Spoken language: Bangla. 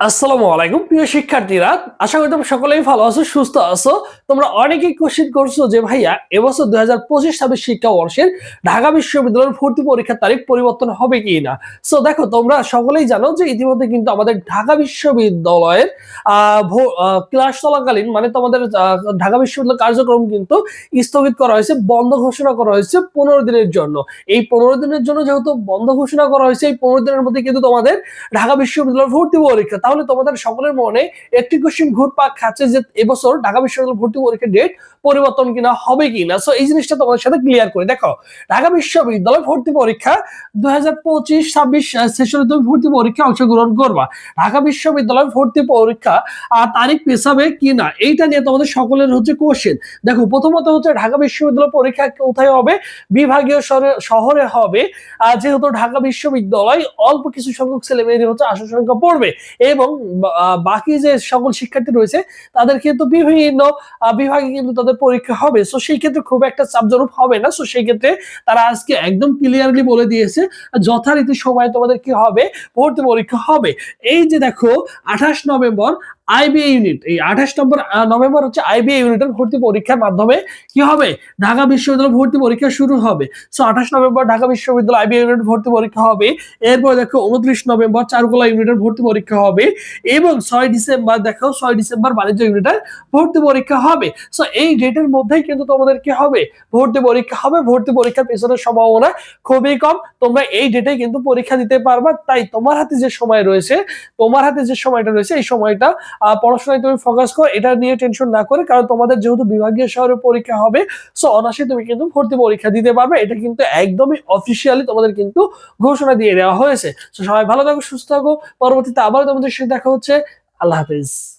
আসসালামু আলাইকুম প্রিয় শিক্ষার্থীরা। আশা করি তোমরা সকলেই ভালো আছো সুস্থ আছো। তোমরা অনেকেই কোশ্চিন করছ যে ভাইয়া এবছর দুই হাজার পঁচিশ ছাব্বিশ শিক্ষাবর্ষের ঢাকা বিশ্ববিদ্যালয়ের ভর্তি পরীক্ষার তারিখ পরিবর্তন হবে কি না সো দেখো তোমরা সকলেই জানো যে ইতিমধ্যে কিন্তু আমাদের ঢাকা বিশ্ববিদ্যালয়ের আহ, ক্লাস চলাকালীন মানে তোমাদের ঢাকা বিশ্ববিদ্যালয় কার্যক্রম কিন্তু স্থগিত করা হয়েছে বন্ধ ঘোষণা করা হয়েছে পনেরো দিনের জন্য। এই পনেরো দিনের জন্য যেহেতু বন্ধ ঘোষণা করা হয়েছে এই পনেরো দিনের মধ্যে কিন্তু তোমাদের ঢাকা বিশ্ববিদ্যালয়ের ভর্তি পরীক্ষা। তাহলে তোমাদের সকলের মনে একটি কোশ্চেন ঘুরপাক খাচ্ছে যে এবছর ঢাকা বিশ্ববিদ্যালয় ভর্তি পরীক্ষার ডেট পরিবর্তন কিনা হবে কিনা? সো এই জিনিসটা তোমাদের সাথে ক্লিয়ার করে। দেখো, ঢাকা বিশ্ববিদ্যালয় ভর্তি পরীক্ষা দুই হাজার পঁচিশ, ছাব্বিশ সেশনে তুমি ভর্তি পরীক্ষা অংশগ্রহণ করবা। ঢাকা বিশ্ববিদ্যালয় ভর্তি পরীক্ষা তারিখ পেছাবে কিনা? এইটা নিয়ে তোমাদের সকলের হচ্ছে কোশ্চেন দেখো, প্রথমত হচ্ছে ঢাকা বিশ্ববিদ্যালয় পরীক্ষা কোথায় হবে? বিভাগীয় শহরে- হবে। যেহেতু ঢাকা বিশ্ববিদ্যালয় অল্প কিছু সংখ্যক ছেলে মেয়েদের হচ্ছে আসন সংখ্যা পড়বে এবং বাকি যে সকল শিক্ষার্থী রয়েছে, তাদের কিন্তু বিভিন্ন বিভাগে কিন্তু তাদের পরীক্ষা হবে। সো সেই ক্ষেত্রে খুব একটা চাপজনক হবে না। সো সেই ক্ষেত্রে তারা আজকে একদম ক্লিয়ারলি বলে দিয়েছে, যথারীতি সময় তোমাদের কি হবে? ভর্তি পরীক্ষা হবে। এই যে দেখো, আঠাশ নভেম্বর আইবিএ ইউনিট এই আঠাশ নম্বর নভেম্বর হচ্ছে আইবিএ ইউনিটের ভর্তি পরীক্ষার মাধ্যমে কি হবে? ঢাকা বিশ্ববিদ্যালয় ভর্তি পরীক্ষা শুরু হবে। সো আঠাশ নভেম্বর ঢাকা বিশ্ববিদ্যালয় আইবিএ ইউনিট ভর্তি পরীক্ষা হবে। এরপর দেখো, উনত্রিশ নভেম্বর চারুকলা ইউনিটের ভর্তি পরীক্ষা হবে এবং ছয় ডিসেম্বর দেখো, ছয় ডিসেম্বর বাণিজ্য ইউনিটের ভর্তি পরীক্ষা হবে। সো এই ডেটের মধ্যেই কিন্তু তোমাদের কি হবে? ভর্তি পরীক্ষা হবে। ভর্তি পরীক্ষার পেছনের সম্ভাবনা খুবই কম। তোমরা এই ডেটে কিন্তু পরীক্ষা দিতে পারবা। তাই তোমার হাতে যে সময় রয়েছে, তোমার হাতে যে সময়টা রয়েছে, এই সময়টা পড়াশোনায় তুমি ফোকাস করো, এটা নিয়ে টেনশন না করে, কারণ তোমাদের যেহেতু বিভাগীয় শহরে পরীক্ষা হবে সো অনাসে তুমি কিন্তু ভর্তি পরীক্ষা দিতে পারবে, এটা কিন্তু একদমই অফিসিয়ালি তোমাদের কিন্তু ঘোষণা দিয়ে দেওয়া হয়েছে। তো সবাই ভালো থাকো, সুস্থ থাকো, পরবর্তীতে আবার তোমাদের সাথে দেখা হচ্ছে, আল্লাহ হাফিজ।